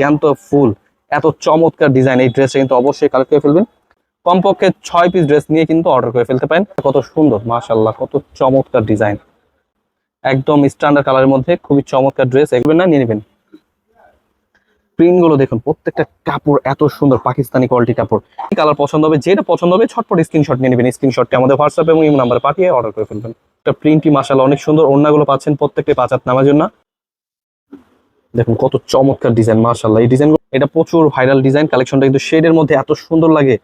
জ্যান্ত ফুল। এত চমৎকার ডিজাইন এই ড্রেসটা কিন্তু অবশ্যই কালেক্ট করে ফেলবেন। কমপক্ষে ছয় পিস ড্রেস নিয়ে কিন্তু অর্ডার করে ফেলতে পারেন। কত সুন্দর মাশাল্লাহ কত চমৎকার ডিজাইন একদম স্ট্যান্ডার্ড কালারের মধ্যে খুবই চমৎকার ড্রেস এগুলো না, নিয়ে নেবেন। প্রিন্টগুলো দেখুন, প্রত্যেকটা কাপড় এত সুন্দর, পাকিস্তানি কোয়ালিটি কাপড়। কালার পছন্দ হবে, যেটা পছন্দ হবে, ছটপট স্ক্রিনশট নিয়ে নেবেন। স্ক্রিনশটটি আমাদের হোয়াটসঅ্যাপ এবং ইমো নাম্বারে পাঠিয়ে অর্ডার করে ফেলবেন। একটা প্রিন্টটি মাসাল্লাহ অনেক সুন্দর, ওড়নাগুলো পাচ্ছেন প্রত্যেকটি পাঁচাত নামার জন্য। দেখুন কত চমৎকার ডিজাইন মাশাল্লাহ এই ডিজাইন এটা প্রচুর ভাইরাল ডিজাইন কালেকশনটা কিন্তু শেডের মধ্যে এত সুন্দর লাগে,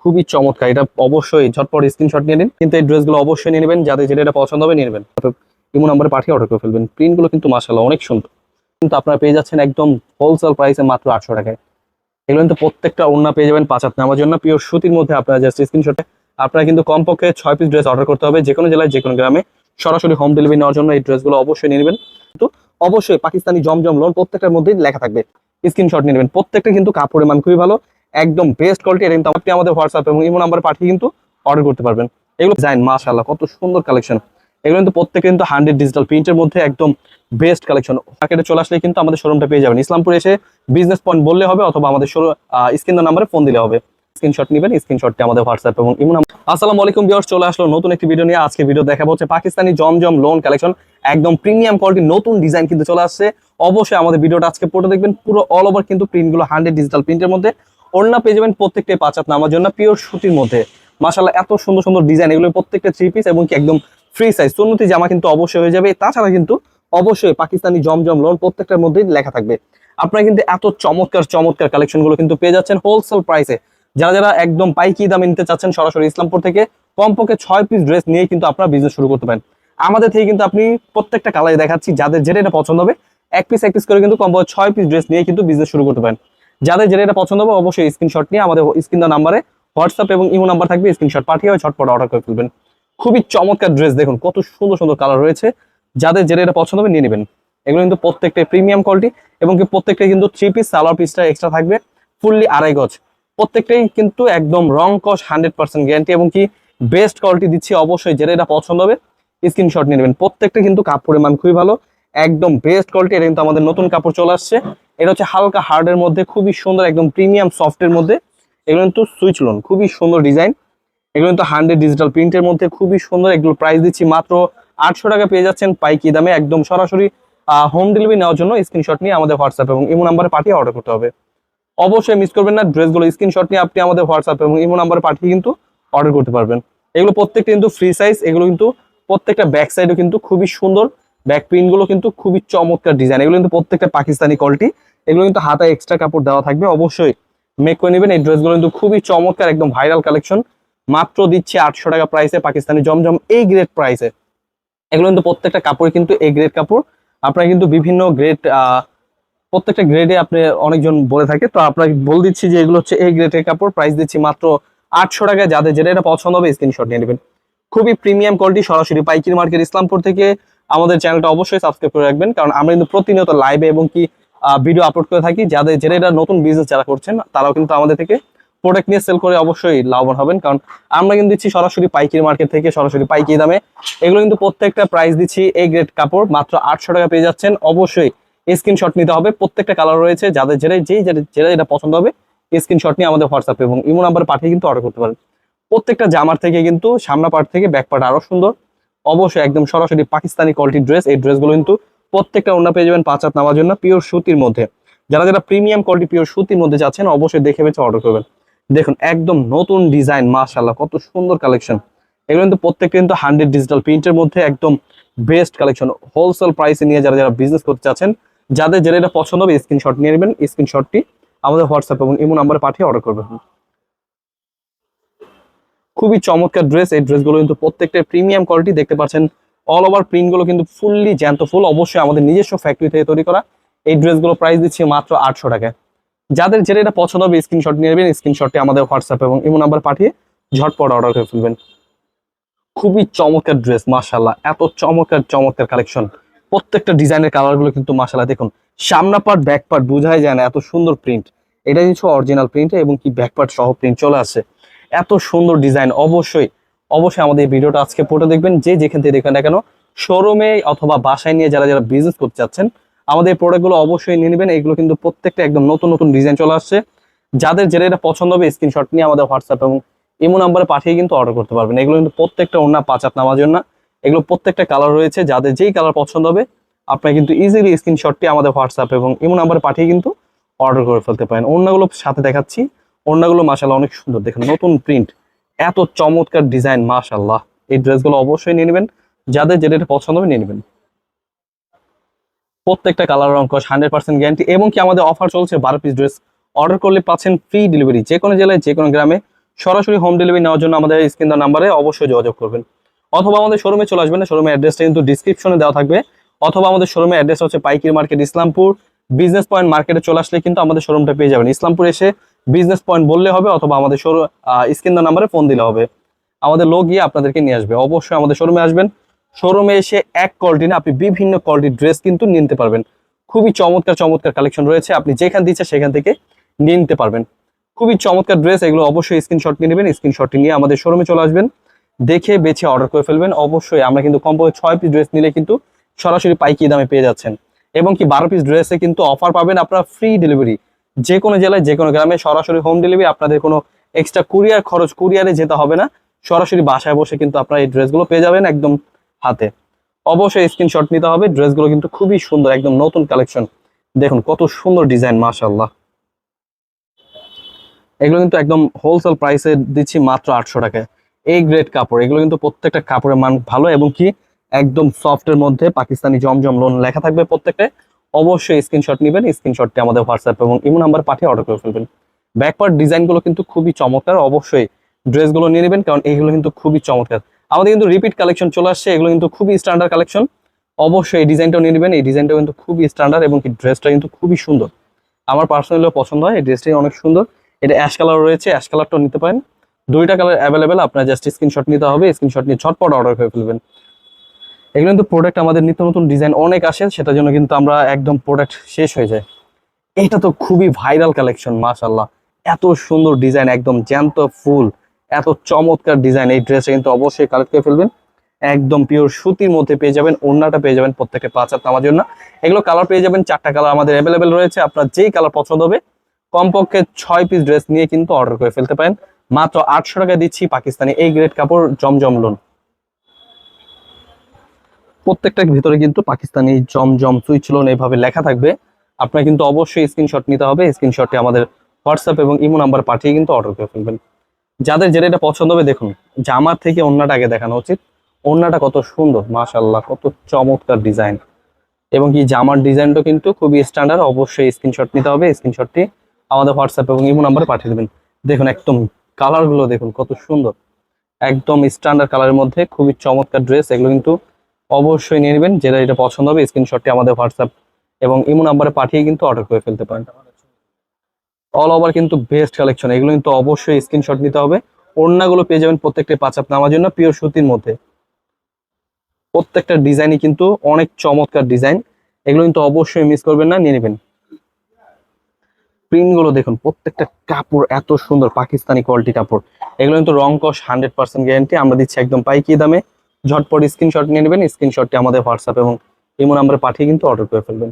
খুবই চমৎকার। এটা অবশ্যই ঝটপট স্ক্রিনশট নিয়ে নিন। কিন্তু এই ড্রেসগুলো অবশ্যই নিয়ে নেবেন, যাদের যেটা এটা পছন্দ হবে নিয়ে নেবেন। ইমো নাম্বারে পাঠিয়ে অর্ডার করে ফেলবেন। প্রিন্টগুলো কিন্তু মাশাল্লাহ অনেক সুন্দর। কিন্তু আপনারা পেয়ে যাচ্ছেন একদম হোলসেল প্রাইসে মাত্র আটশো টাকায়। এগুলো কিন্তু প্রত্যেকটা ওড়না পেয়ে যাবেন পাঁচ নামার জন্য। পিওর সুতির মধ্যে আপনারা জাস্ট স্ক্রিনশটে আপনারা কিন্তু কমপক্ষে ছয় পিস ড্রেস অর্ডার করতে হবে। যে কোনো জেলায় যে কোনো গ্রামে সরাসরি হোম ডেলিভারি নেওয়ার জন্য এই ড্রেসগুলো অবশ্যই নেবেন। কিন্তু অবশ্যই পাকিস্তানি জমজম লোন প্রত্যেকটার মধ্যেই লেখা থাকবে। স্ক্রিনশট নিয়ে নেবেন। প্রত্যেকটা কিন্তু কাপড়ের মান খুবই ভালো, একদম বেস্ট কোয়ালিটি এটা কিন্তু আপনি আমাদের হোয়াটসঅ্যাপ এবং ইমো নাম্বার পাঠিয়ে কিন্তু অর্ডার করতে পারবেন। এগুলো ডিজাইন মাশাআল্লাহ, কত সুন্দর কালেকশন এগুলো কিন্তু প্রত্যেকে কিন্তু হান্ড্রেড ডিজিটাল প্রিন্টের মধ্যে একদম বেস্ট কালেকশন মার্কেটে চলে আসলে কিন্তু আমাদের শোরুমটা পেয়ে যাবেন। ইসলামপুরে এসে বিজনেস পয়েন্ট বললে হবে অথবা আমাদের স্ক্রিন নাম্বারে ফোন দিলে হবে। স্ক্রিনশট নেবেন স্ক্রিনশটটি আমাদের হোয়াটসঅ্যাপ এবং ইমো নাম্বার। আসসালামু আলাইকুম ভিউয়ার্স চলে আসলো নতুন একটি ভিডিও নিয়ে। আজকে ভিডিও দেখাবো হচ্ছে পাকিস্তানি জমজম লোন কালেকশন একদম প্রিমিয়াম কোয়ালিটি নতুন ডিজাইন কিন্তু চলে আসছে। অবশ্যই আমাদের ভিডিওটা আজকে পড়ে দেখবেন। পুরো অল ওভার কিন্তু প্রিন্টগুলো হান্ড্রেড ডিজিটাল প্রিন্টের মধ্যে। ওড়না পেয়ে যাবেন প্রত্যেকটাই পাঁচাত নামার জন্য পিওর সুতির মধ্যে। মাশাআল্লাহ, এত সুন্দর সুন্দর ডিজাইন এগুলো প্রত্যেকটা থ্রি পিস এবং কি একদম ফ্রি সাইজ সুন্নতি জামা কিন্তু অবশ্যই হয়ে যাবে। তাছাড়া কিন্তু অবশ্যই পাকিস্তানি জমজম লোন প্রত্যেকটার মধ্যেই লেখা থাকবে। আপনারা কিন্তু এত চমৎকার চমৎকার কালেকশনগুলো কিন্তু পেয়ে যাচ্ছেন হোলসেল প্রাইসে যারা যারা একদম পাইকি দামে নিতে চাচ্ছেন সরাসরি ইসলামপুর থেকে, কমপক্ষে ছয় পিস ড্রেস নিয়ে কিন্তু আপনারা বিজনেস শুরু করতে পারেন। আমাদের থেকে কিন্তু আপনি প্রত্যেকটা কালারে দেখাচ্ছি, যাদের যেটা এটা পছন্দ হবে, এক পিস এক পিস করে কিন্তু কমপক্ষে ছয় পিস ড্রেস নিয়ে কিন্তু বিজনেস শুরু করতে পারেন। যাদের যেটা এটা পছন্দ হবে, অবশ্যই স্ক্রিনশট নিয়ে আমাদের স্ক্রিন নাম্বারে হোয়াটসঅ্যাপ এবং ইমো নাম্বার থাকবে স্ক্রিনশট পাঠিয়ে ঝটপট অর্ডার করে ফেলবেন। খুবই চমৎকার ড্রেস দেখুন, কত সুন্দর সুন্দর কালার রয়েছে। যাদের যেটা এটা পছন্দ হবে নিয়ে নেবেন। এগুলো কিন্তু প্রত্যেকটা প্রিমিয়াম কোয়ালিটি এবং কি প্রত্যেকটা কিন্তু থ্রি পিস সালোয়ার পিসটা এক্সট্রা থাকবে ফুললি আড়াই গজ। প্রত্যেকটাই কিন্তু একদম রং কস হান্ড্রেড পার্সেন্ট গ্যারান্টি এবং কি বেস্ট কোয়ালিটি দিচ্ছি অবশ্যই যেটা এটা পছন্দ হবে স্ক্রিনশট নিয়ে নেবেন। প্রত্যেকটা কিন্তু কাপড়ের মান খুবই ভালো, একদম বেস্ট কোয়ালিটি এটা কিন্তু আমাদের নতুন কাপড় চলে আসছে। এটা হচ্ছে হালকা হার্ডের মধ্যে, খুবই সুন্দর, একদম প্রিমিয়াম সফটের মধ্যে। এগুলো কিন্তু সুইচ লোন খুবই সুন্দর ডিজাইন এগুলো কিন্তু হান্ড্রেড ডিজিটাল প্রিন্টের মধ্যে, খুবই সুন্দর, এগুলো প্রাইস দিচ্ছি মাত্র আটশো টাকা পেয়ে যাচ্ছেন পাইকি দামে। একদম সরাসরি হোম ডেলিভারি নেওয়ার জন্য স্ক্রিনশট নিয়ে আমাদের হোয়াটসঅ্যাপ এবং ইমো নাম্বারে পাঠিয়ে অর্ডার করতে হবে। অবশ্যই মিস করবেন না ড্রেসগুলো স্ক্রিনশট নিয়ে আপনি আমাদের হোয়াটসঅ্যাপ এবং ইমো নাম্বারে পাঠিয়ে কিন্তু অর্ডার করতে পারবেন। এগুলো প্রত্যেকটা কিন্তু ফ্রি সাইজ এগুলো কিন্তু প্রত্যেকটা ব্যাক সাইডও কিন্তু খুবই সুন্দর। ব্যাক প্রিন্টগুলো কিন্তু খুবই চমৎকার ডিজাইন এগুলো কিন্তু প্রত্যেকটা পাকিস্তানি কোয়ালিটি এগুলো কিন্তু হাতায় এক্সট্রা কাপড় দেওয়া থাকবে, অবশ্যই মেক করে নেবেন। এই ড্রেসগুলো কিন্তু খুবই চমৎকার, একদম ভাইরাল কালেকশন মাত্র দিচ্ছে আটশো টাকা প্রাইসে পাকিস্তানি জমজম এই গ্রেড প্রাইসে এগুলো কিন্তু প্রত্যেকটা কাপড় কিন্তু এই গ্রেড কাপড়। আপনারা কিন্তু বিভিন্ন গ্রেড প্রত্যেকটা গ্রেডে আপনি অনেকজন বলে থাকে। তো আপনাকে বলে দিচ্ছি যে এগুলো হচ্ছে এই গ্রেডের কাপড়। প্রাইস দিচ্ছি মাত্র আটশো টাকায় যাদের যেটা এটা পছন্দ হবে স্ক্রিনশট নিয়ে নেবেন। খুবই প্রিমিয়াম কোয়ালিটি সরাসরি পাইকির মার্কেট, ইসলামপুর থেকে আমাদের চ্যানেলটা অবশ্যই সাবস্ক্রাইব করে রাখবেন। কারণ আমরা কিন্তু প্রতিনিয়ত লাইভে এবং কি ভিডিও আপলোড করে থাকি। যাদের যেটা এটা নতুন বিজনেস যারা করছেন, তারাও কিন্তু আমাদের থেকে প্রোডাক্ট নিয়ে সেল করে অবশ্যই লাভবান হবেন। কারণ আমরা কিন্তু দিচ্ছি সরাসরি পাইকির মার্কেট থেকে, সরাসরি পাইকি দামে। এগুলো কিন্তু প্রত্যেকটা প্রাইস দিচ্ছি এই গ্রেড কাপড়। মাত্র আটশো টাকা পেয়ে যাচ্ছেন। অবশ্যই স্ক্রিনশট নিতে হবে। প্রত্যেকটা কালার রয়েছে, যাদের যেটাই যেই যেটা যেটা পছন্দ হবে স্ক্রিনশট নিয়ে আমাদের হোয়াটসঅ্যাপ এবং ইমো নাম্বার পাঠিয়ে কিন্তু অর্ডার করতে পারেন। প্রত্যেকটা জামার থেকে কিন্তু সামনা পার্ট থেকে ব্যাক পার্ট আরও সুন্দর। অবশ্যই একদম সরাসরি পাকিস্তানি কোয়ালিটির ড্রেস এই ড্রেসগুলো কিন্তু প্রত্যেকটা অন্য পেয়ে যাবেন পাঁচ হাত নামার জন্য পিওর সুতির মধ্যে। যারা যারা প্রিমিয়াম কোয়ালিটি পিওর সুতির মধ্যে যাচ্ছেন, অবশ্যই দেখে বেছে অর্ডার করবেন। দেখুন, একদম নতুন ডিজাইন মাশাল্লাহ কত সুন্দর কালেকশন এগুলো কিন্তু প্রত্যেকটা কিন্তু হান্ড্রেড ডিজিটাল প্রিন্টের মধ্যে একদম বেস্ট কালেকশন হোলসেল প্রাইসে নিয়ে যারা যারা বিজনেস করতে চাচ্ছেন যাদের যেটা এটা পছন্দ হবে স্ক্রিনশট নিয়ে নেবেন স্ক্রিনশটটি আমাদের হোয়াটসঅ্যাপ এবং ইমো নাম্বারে পাঠিয়ে অর্ডার করবেন। খুবই চমৎকার ড্রেস এই ড্রেসগুলো কিন্তু প্রত্যেকটা প্রিমিয়াম কোয়ালিটি দেখতে পাচ্ছেন। অল ওভার প্রিন্টগুলো কিন্তু ফুললি জ্যান্ত ফুল অবশ্যই আমাদের নিজস্ব ফ্যাক্টরি থেকে তৈরি করা। এই ড্রেসগুলো প্রাইস দিচ্ছি মাত্র আটশো টাকায়। যাদের যেটা এটা পছন্দ হবে স্ক্রিনশট নিয়ে নেবেন স্ক্রিনশটটি আমাদের হোয়াটসঅ্যাপ এবং ইমো নাম্বার পাঠিয়ে ঝটপট অর্ডার করে ফেলবেন। খুবই চমৎকার ড্রেস মাশাল্লাহ এত চমৎকার চমৎকার কালেকশন প্রত্যেকটা ডিজাইনের কালারগুলো কিন্তু মাশাল্লাহ দেখুন সামনা পার্ট ব্যাক পার্ট বোঝাই যায় না, এত সুন্দর প্রিন্ট এটা কিন্তু অরিজিনাল প্রিন্ট এবং কি ব্যাক পার্ট সহ প্রিন্ট চলে আসে এত সুন্দর ডিজাইন অবশ্যই অবশ্যই আমাদের এই ভিডিওটা আজকে পড়ে দেখবেন, যে যেখান থেকে দেখবেন না কেন শোরুমে অথবা বাসায় নিয়ে যারা যারা বিজনেস করতে চাচ্ছেন, আমাদের প্রোডাক্টগুলো অবশ্যই নিয়ে নেবেন। এগুলো কিন্তু প্রত্যেকটা একদম নতুন নতুন ডিজাইন চলে আসছে। যাদের যেটা এটা পছন্দ হবে স্ক্রিনশট নিয়ে আমাদের হোয়াটসঅ্যাপ এবং ইমো নাম্বারে পাঠিয়ে কিন্তু অর্ডার করতে পারবেন। এগুলো কিন্তু প্রত্যেকটা অন্য পাঁচ হাত নামার জন্য এগুলো প্রত্যেকটা কালার রয়েছে, যাদের যেই কালার পছন্দ হবে, আপনারা কিন্তু ইজিলি স্ক্রিনশটটি আমাদের হোয়াটসঅ্যাপ এবং ইমো নাম্বারে পাঠিয়ে কিন্তু অর্ডার করে ফেলতে পারেন। অন্যগুলো সাথে দেখাচ্ছি। অন্যগুলো মাসাল্লাহ অনেক সুন্দর। দেখেন, নতুন প্রিন্ট এত চমৎকার ডিজাইন মাশাল্লাহ এই ড্রেসগুলো অবশ্যই নিয়ে নেবেন। যাদের যেটা পছন্দ হবে নিয়ে নেবেন। প্রত্যেকটা কালার রঙ হান্ড্রেড পার্সেন্ট গ্যারান্টি এবং কি আমাদের অফার চলছে বারো পিস ড্রেস অর্ডার করলে পাচ্ছেন ফ্রি ডেলিভারি যে কোনো জেলায় যে কোনো গ্রামে সরাসরি হোম ডেলিভারি নেওয়ার জন্য আমাদের স্ক্রিন নাম্বারে অবশ্যই যোগাযোগ করবেন। অথবা আমাদের শোরুমে চলে আসবেন শোরুমের অ্যাড্রেসটা কিন্তু ডিসক্রিপশনে দেওয়া থাকবে। অথবা আমাদের শোরুমের অ্যাড্রেস হচ্ছে পাইকির মার্কেট ইসলামপুর। বিজনেস পয়েন্ট মার্কেটে চলে আসলে কিন্তু আমাদের শোরুমটা পেয়ে যাবেন। ইসলামপুর এসে বিজনেস পয়েন্ট বললে হবে অথবা আমাদের শোরুম স্ক্রিন নাম্বারে ফোন দিলে হবে। আমাদের লোক গিয়ে আপনাদেরকে নিয়ে আসবে। অবশ্যই আমাদের শোরুমে আসবেন। শোরুমে এসে এক কোয়ালিটি না, আপনি বিভিন্ন কোয়ালিটির ড্রেস কিন্তু নিতে পারবেন। খুবই চমৎকার চমৎকার কালেকশন রয়েছে। আপনি যেখান দিচ্ছে সেখান থেকে নিয়ে নিতে পারবেন। খুবই চমৎকার ড্রেস এগুলো অবশ্যই স্ক্রিনশট নিয়ে নেবেন। স্ক্রিনশটটি নিয়ে আমাদের শোরুমে চলে আসবেন। দেখে বেছে অর্ডার করে ফেলবেন। অবশ্যই আমরা কিন্তু কমপক্ষে ছয় পিস ড্রেস নিলে কিন্তু সরাসরি পাইকি দামে পেয়ে যাচ্ছেন। এবং কি বারো পিস ড্রেসে কিন্তু অফার পাবেন আপনারা ফ্রি ডেলিভারি যে কোনো জেলায়, যে কোনো গ্রামে সরাসরি হোম ডেলিভারি আপনাদের কোনো এক্সট্রা কুরিয়ার খরচ কুরিয়ারে যেতে হবে না। সরাসরি বাসায় বসে কিন্তু আপনারা এই ড্রেসগুলো পেয়ে যাবেন একদম হাতে। অবশ্যই স্ক্রিনশট নিতে হবে। ড্রেসগুলো কিন্তু খুবই সুন্দর, একদম নতুন কালেকশন দেখুন কত সুন্দর ডিজাইন মাশাল্লাহ এগুলো কিন্তু একদম হোলসেল প্রাইসে দিচ্ছি মাত্র আটশো টাকায়। এই গ্রেড কাপড়। এগুলো কিন্তু প্রত্যেকটা কাপড়ের মান ভালো এবং কি একদম সফটের মধ্যে পাকিস্তানি জমজম লোন লেখা থাকবে প্রত্যেকটা অবশ্যই স্ক্রিনশট নেবেন স্ক্রিনশটটি আমাদের হোয়াটসঅ্যাপ এবং ইমো নাম্বার পাঠিয়ে অর্ডার করে ফেলবেন। ব্যাকপার্ট ডিজাইনগুলো কিন্তু খুবই চমৎকার, অবশ্যই ড্রেসগুলো নিয়ে নেবেন, কারণ এগুলো কিন্তু খুবই চমৎকার। আমাদের কিন্তু রিপিট কালেকশন চলে আসছে, এগুলো কিন্তু খুবই স্ট্যান্ডার্ড কালেকশন অবশ্যই এই ডিজাইনটাও নিয়ে নেবেন, এই ডিজাইনটাও কিন্তু খুবই স্ট্যান্ডার্ড এবং কি ড্রেসটা কিন্তু খুবই সুন্দর। আমার পার্সোনালিও পছন্দ হয়, এই ড্রেসটাই অনেক সুন্দর। এটা অ্যাশ কালার রয়েছে অ্যাশ কালারটাও নিতে পারেন। দুইটা কালার অ্যাভেলেবেল আপনার জাস্ট স্ক্রিনশট নিতে হবে স্ক্রিনশট নিয়ে ছটপট অর্ডার করে ফেলবেন। এগুলো কিন্তু প্রোডাক্ট আমাদের নিত্য নতুন ডিজাইন অনেক আসে, সেটার জন্য কিন্তু আমরা একদম প্রোডাক্ট শেষ হয়ে যায়। এটা তো খুবই ভাইরাল কালেকশন মাশাল্লাহ এত সুন্দর ডিজাইন একদম জ্যান্ত ফুল, এত চমৎকার ডিজাইন এই ড্রেসটা কিন্তু অবশ্যই কালেক্ট করে ফেলবেন। একদম পিওর সুতির মধ্যে পেয়ে যাবেন, ওড়নাটা পেয়ে যাবেন প্রত্যেকটা পাঁচ হাত আমার জন্য। এগুলো কালার পেয়ে যাবেন, চারটা কালার আমাদের অ্যাভেলেবেল রয়েছে, আপনার যেই কালার পছন্দ হবে, কমপক্ষে ছয় পিস ড্রেস নিয়ে কিন্তু অর্ডার করে ফেলতে পারেন। মাত্র আটশো টাকা দিচ্ছি পাকিস্তানি এই গ্রেড কাপড়, জমজম লোন। প্রত্যেকটার ভিতরে কিন্তু পাকিস্তানি জমজম সুইচ লোন এইভাবে লেখা থাকবে। আপনার কিন্তু অবশ্যই স্ক্রিনশট নিতে হবে। স্ক্রিনশটটি আমাদের হোয়াটসঅ্যাপ এবং ইমো নাম্বার পাঠিয়ে কিন্তু অর্ডার করে ফেলবেন। যাদের যেটা এটা পছন্দ হবে দেখুন, জামার থেকে অন্যটা আগে দেখানো উচিত। অন্যটা কত সুন্দর মাশাল্লাহ কত চমৎকার ডিজাইন এবং কি জামার ডিজাইনটা কিন্তু খুবই স্ট্যান্ডার্ড অবশ্যই স্ক্রিনশট নিতে হবে। স্ক্রিনশটটি আমাদের হোয়াটসঅ্যাপ এবং ইমো নাম্বারে পাঠিয়ে দেবেন। দেখুন, একদম কালারগুলো দেখুন, কত সুন্দর। একদম স্ট্যান্ডার্ড কালারের মধ্যে, খুবই চমৎকার ড্রেস এগুলো কিন্তু অবশ্যই নিয়ে নেবেন। যেটা এটা পছন্দ হবে স্ক্রিনশটটি আমাদের হোয়াটসঅ্যাপ এবং ইমো নাম্বারে পাঠিয়ে কিন্তু অর্ডার করে ফেলতে পারেন। অল ওভার কিন্তু বেস্ট কালেকশন এগুলো কিন্তু অবশ্যই স্ক্রিনশট নিতে হবে। ওড়নাগুলো পেয়ে যাবেন প্রত্যেকটা পাঁচ আপ নামার জন্য পিওর সুতির মধ্যে। প্রত্যেকটা ডিজাইনই কিন্তু অনেক চমৎকার ডিজাইন এগুলো কিন্তু অবশ্যই মিস করবেন না, নিয়ে নেবেন। প্রিন্টগুলো দেখুন, প্রত্যেকটা কাপড় এত সুন্দর পাকিস্তানি কোয়ালিটি কাপড়। এগুলো কিন্তু রং কস হান্ড্রেড পার্সেন্ট গ্যারান্টি আমরা দিচ্ছি একদম পাইকি দামে। ঝটপট স্ক্রিনশট নিয়ে নেবেন স্ক্রিনশটটি আমাদের হোয়াটসঅ্যাপ এবং ইমো নাম্বারে পাঠিয়ে কিন্তু অর্ডার করে ফেলবেন।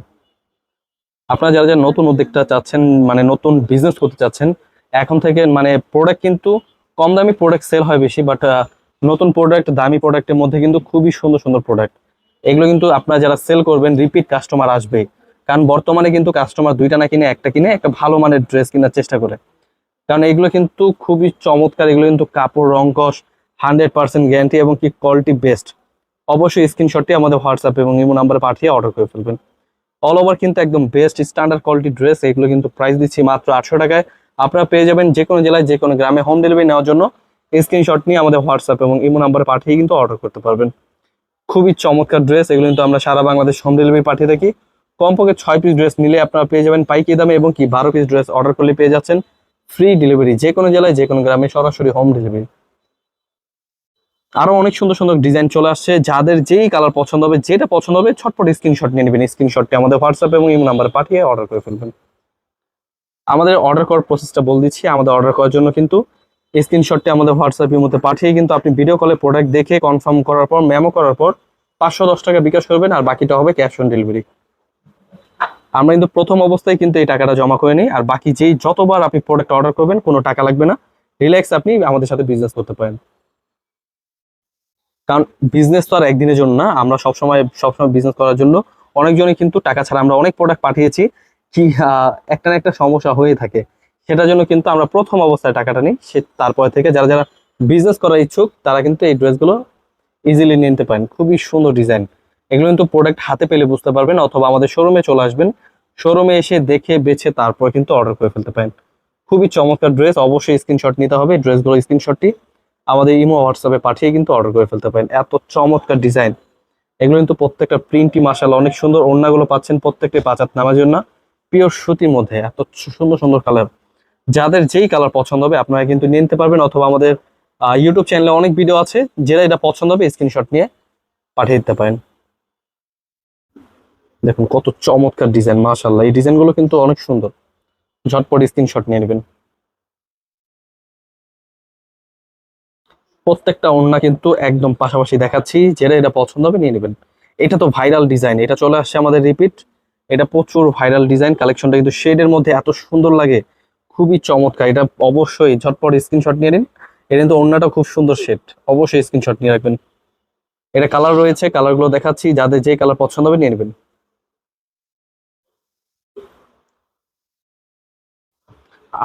আপনারা যারা যারা নতুন উদ্যোগটা চাচ্ছেন মানে নতুন বিজনেস করতে চাচ্ছেন, এখন থেকে মানে প্রোডাক্ট কিন্তু কম দামি প্রোডাক্ট সেল হয় বেশি বাট নতুন প্রোডাক্ট দামি প্রোডাক্টের মধ্যে কিন্তু খুবই সুন্দর সুন্দর প্রোডাক্ট এগুলো কিন্তু আপনারা যারা সেল করবেন রিপিট কাস্টমার আসবে কারণ বর্তমানে কিন্তু কাস্টমার দুইটা না কিনে, একটা কিনে, একটা ভালো মানের ড্রেস কেনার চেষ্টা করে। কারণ এগুলো কিন্তু খুবই চমৎকার, এগুলো কিন্তু কাপড় রঙ্কশ হান্ড্রেড পার্সেন্ট গ্যারান্টি এবং কি কোয়ালিটি বেস্ট অবশ্যই স্ক্রিনশটটি আমাদের হোয়াটসঅ্যাপ এবং ইমো নাম্বারে পাঠিয়ে অর্ডার করে ফেলবেন। অল ওভার কিন্তু একদম বেস্ট স্ট্যান্ডার্ড কোয়ালিটি ড্রেস এগুলো কিন্তু প্রাইস দিচ্ছি মাত্র আটশো টাকায়। আপনারা পেয়ে যাবেন যে কোনো জেলায়, যে কোনো গ্রামে হোম ডেলিভারি নেওয়ার জন্য স্ক্রিনশট নিয়ে আমাদের হোয়াটসঅ্যাপ এবং ইমো নাম্বারে পাঠিয়ে কিন্তু অর্ডার করতে পারবেন। খুবই চমৎকার ড্রেস এগুলো কিন্তু আমরা সারা বাংলাদেশ হোম ডেলিভারি পাঠিয়ে থাকি। কমপক্ষে ছয় পিস ড্রেস নিলে আপনারা পেয়ে যাবেন পাইকি দামে এবং কি বারো পিস ড্রেস অর্ডার করলে পেয়ে যাচ্ছেন ফ্রি ডেলিভারি যে কোনো জেলায় যে কোনো গ্রামে সরাসরি হোম ডেলিভারি আরও অনেক সুন্দর সুন্দর ডিজাইন চলে আসছে। যাদের যেই কালার পছন্দ হবে, যেটা পছন্দ হবে, ছটপট স্ক্রিনশট নিয়ে নেবেন। স্ক্রিনশটটি আমাদের হোয়াটসঅ্যাপ এবং ইমো নাম্বারে পাঠিয়ে অর্ডার করে ফেলবেন। আমাদের অর্ডার করার প্রসেসটা বল দিচ্ছি। আমাদের অর্ডার করার জন্য কিন্তু স্ক্রিনশটটি আমাদের হোয়াটসঅ্যাপ মধ্যে পাঠিয়ে কিন্তু আপনি ভিডিও কলে প্রোডাক্ট দেখে কনফার্ম করার পর মেমো করার পর পাঁচশো দশ টাকা বিকাশ করবেন আর বাকিটা হবে ক্যাশ অন ডেলিভারি আমরা কিন্তু প্রথম অবস্থায় কিন্তু এই টাকাটা জমা করে নিই, আর বাকি যেই যতবার আপনি প্রোডাক্ট অর্ডার করবেন, কোনো টাকা লাগবে না। রিল্যাক্স আপনি আমাদের সাথে বিজনেস করতে পারেন। কারণ বিজনেস তো আর একদিনের জন্য না, আমরা সবসময় সবসময় বিজনেস করার জন্য অনেকজনই কিন্তু টাকা ছাড়া আমরা অনেক প্রোডাক্ট পাঠিয়েছি, কি একটা না একটা সমস্যা হয়ে থাকে। সেটার জন্য কিন্তু আমরা প্রথম অবস্থায় টাকাটা নিই, সে তারপরে থেকে যারা যারা বিজনেস করার ইচ্ছুক, তারা কিন্তু এই ড্রেসগুলো ইজিলি নিতে পারেন। খুবই সুন্দর ডিজাইন এগুলো কিন্তু প্রোডাক্ট হাতে পেলে বুঝতে পারবেন, অথবা আমাদের শোরুমে চলে আসবেন। শোরুমে এসে দেখে, বেছে, তারপর কিন্তু অর্ডার করে ফেলতে পারেন। খুবই চমৎকার ড্রেস অবশ্যই স্ক্রিনশট নিতে হবে। ড্রেসগুলো স্ক্রিনশটটি আমাদের ইমো হোয়াটসঅ্যাপে পাঠিয়ে কিন্তু অর্ডার করে ফেলতে পারেন। এত চমৎকার ডিজাইন এগুলো কিন্তু প্রত্যেকটা প্রিন্টই মাসাল অনেক সুন্দর ওড়নাগুলো পাচ্ছেন প্রত্যেকটি পাঁচাত নামার জন্য পিওর সুতির মধ্যে এত সুন্দর সুন্দর কালার যাদের যেই কালার পছন্দ হবে আপনারা কিন্তু নিয়ে নিতে পারবেন অথবা আমাদের ইউটিউব চ্যানেলে অনেক ভিডিও আছে। যেটা এটা পছন্দ হবে স্ক্রিনশট নিয়ে পাঠিয়ে দিতে পারেন। দেখুন, কত চমৎকার ডিজাইন মাশাল্লাহ এই ডিজাইনগুলো কিন্তু অনেক সুন্দর। ঝটপট স্ক্রিনশট নিয়ে নেবেন। প্রত্যেকটা ওড়না কিন্তু একদম পাশাপাশি দেখাচ্ছি। যেটা এটা পছন্দ হবে, নিয়ে নেবেন। এটা তো ভাইরাল ডিজাইন। এটা চলে আসছে আমাদের রিপিট। এটা প্রচুর ভাইরাল ডিজাইন। কালেকশনটা কিন্তু শেডের মধ্যে এত সুন্দর লাগে। খুবই চমৎকার। এটা অবশ্যই ঝটপট স্ক্রিনশট নিয়ে নিন। এটা কিন্তু ওড়নাটা খুব সুন্দর শেড। অবশ্যই স্ক্রিনশট নিয়ে রাখবেন। এটা কালার রয়েছে, কালারগুলো দেখাচ্ছি। যাদের যে কালার পছন্দ হবে, নিয়ে নেবেন।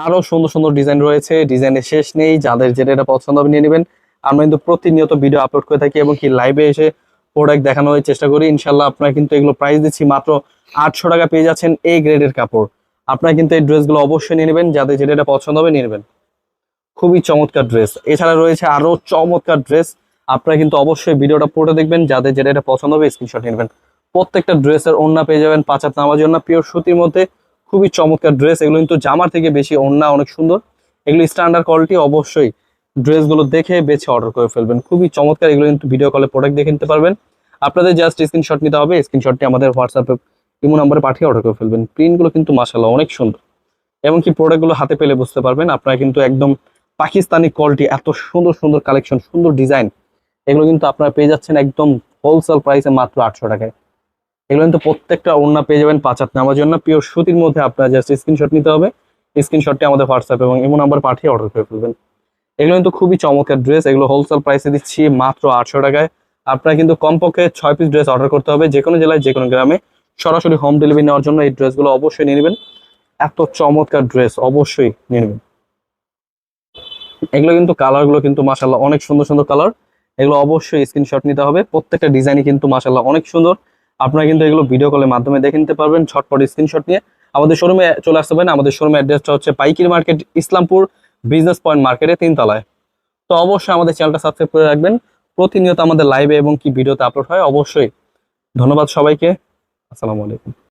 আরও সুন্দর সুন্দর ডিজাইন রয়েছে ডিজাইনের শেষ নেই, যাদের যেটা পছন্দ হবে নিয়ে নেবেন। আমরা কিন্তু প্রতিনিয়ত ভিডিও আপলোড করে থাকি এবং কি লাইভে এসে প্রোডাক্ট দেখানোর চেষ্টা করি। ইনশাল্লাহ আপনারা কিন্তু এগুলো প্রাইস দিচ্ছি মাত্র আটশো টাকা পেয়ে যাচ্ছেন এই গ্রেডের কাপড়। আপনারা কিন্তু এই ড্রেসগুলো অবশ্যই নিয়ে নেবেন, যাদের যেটা পছন্দ হবে নিয়ে নেবেন। খুবই চমৎকার ড্রেস এছাড়া রয়েছে আরও চমৎকার ড্রেস আপনারা কিন্তু অবশ্যই ভিডিওটা পড়ে দেখবেন, যাদের যেটা পছন্দ হবে স্ক্রিনশট নেবেন। প্রত্যেকটা ড্রেসের ওড়না পেয়ে যাবেন, পাঁচ নামাজ জন্য পিওর সুতির মধ্যে। খুবই চমৎকার ড্রেস এগুলো কিন্তু জামার থেকে বেশি ওড়না অনেক সুন্দর। এগুলো স্ট্যান্ডার্ড কোয়ালিটি অবশ্যই ড্রেসগুলো দেখে বেছে অর্ডার করে ফেলবেন। খুবই চমৎকার, এগুলো কিন্তু ভিডিও কলে প্রোডাক্ট দেখে নিতে পারবেন। আপনাদের জাস্ট স্ক্রিনশট নিতে হবে স্ক্রিনশটটি আমাদের হোয়াটসঅ্যাপে ইমো নাম্বারে পাঠিয়ে অর্ডার করে ফেলবেন। প্রিন্টগুলো কিন্তু মাসাল্লাহ অনেক সুন্দর। এমনকি প্রোডাক্টগুলো হাতে পেলে বুঝতে পারবেন, আপনারা কিন্তু একদম পাকিস্তানি কোয়ালিটি এত সুন্দর সুন্দর কালেকশন সুন্দর ডিজাইন এগুলো কিন্তু আপনারা পেয়ে যাচ্ছেন একদম হোলসেল প্রাইসে মাত্র আটশো টাকায়। এগুলো কিন্তু প্রত্যেকটা ওড়না পেয়ে যাবেন পাঁচ হাত নেওয়ার জন্য। পিওর সুতির মধ্যে আপনার জাস্ট স্ক্রিনশট নিতে হবে। স্ক্রিনশটটি আমাদের হোয়াটসঅ্যাপ এবং এমন নাম্বার পাঠিয়ে অর্ডার করে ফেলবেন। এগুলো কিন্তু খুবই চমৎকার ড্রেস এগুলো হোলসেল প্রাইসে দিচ্ছি মাত্র আটশো টাকায়। আপনার কিন্তু কমপক্ষে ছয় পিস ড্রেস অর্ডার করতে হবে যে কোনো জেলায় যে কোনো গ্রামে। সরাসরি হোম ডেলিভারি নেওয়ার জন্য এই ড্রেসগুলো অবশ্যই নিয়ে নেবেন। এত চমৎকার ড্রেস অবশ্যই নিয়ে নেবেন। এগুলো কিন্তু কালারগুলো কিন্তু মাসাল্লাহ অনেক সুন্দর সুন্দর কালার এগুলো অবশ্যই স্ক্রিনশট নিতে হবে। প্রত্যেকটা ডিজাইনই কিন্তু মাসাল্লাহ অনেক সুন্দর। আপনারা কিন্তু এগুলো ভিডিও কলের মাধ্যমে দেখে নিতে পারবেন, ছটপট স্ক্রিনশট নিয়ে। আমাদের শোরুমে চলে আসতে পারেন, আমাদের শোরুমের অ্যাড্রেসটা হচ্ছে পাইকির মার্কেট ইসলামপুর বিজনেস পয়েন্ট মার্কেটে তিনতলায়। তো অবশ্যই আমাদের চ্যানেলটা সাবস্ক্রাইব করে রাখবেন। প্রতিনিয়ত আমাদের লাইভে এবং কি ভিডিওতে আপলোড হয়, অবশ্যই। ধন্যবাদ সবাইকে। আসসালামু আলাইকুম।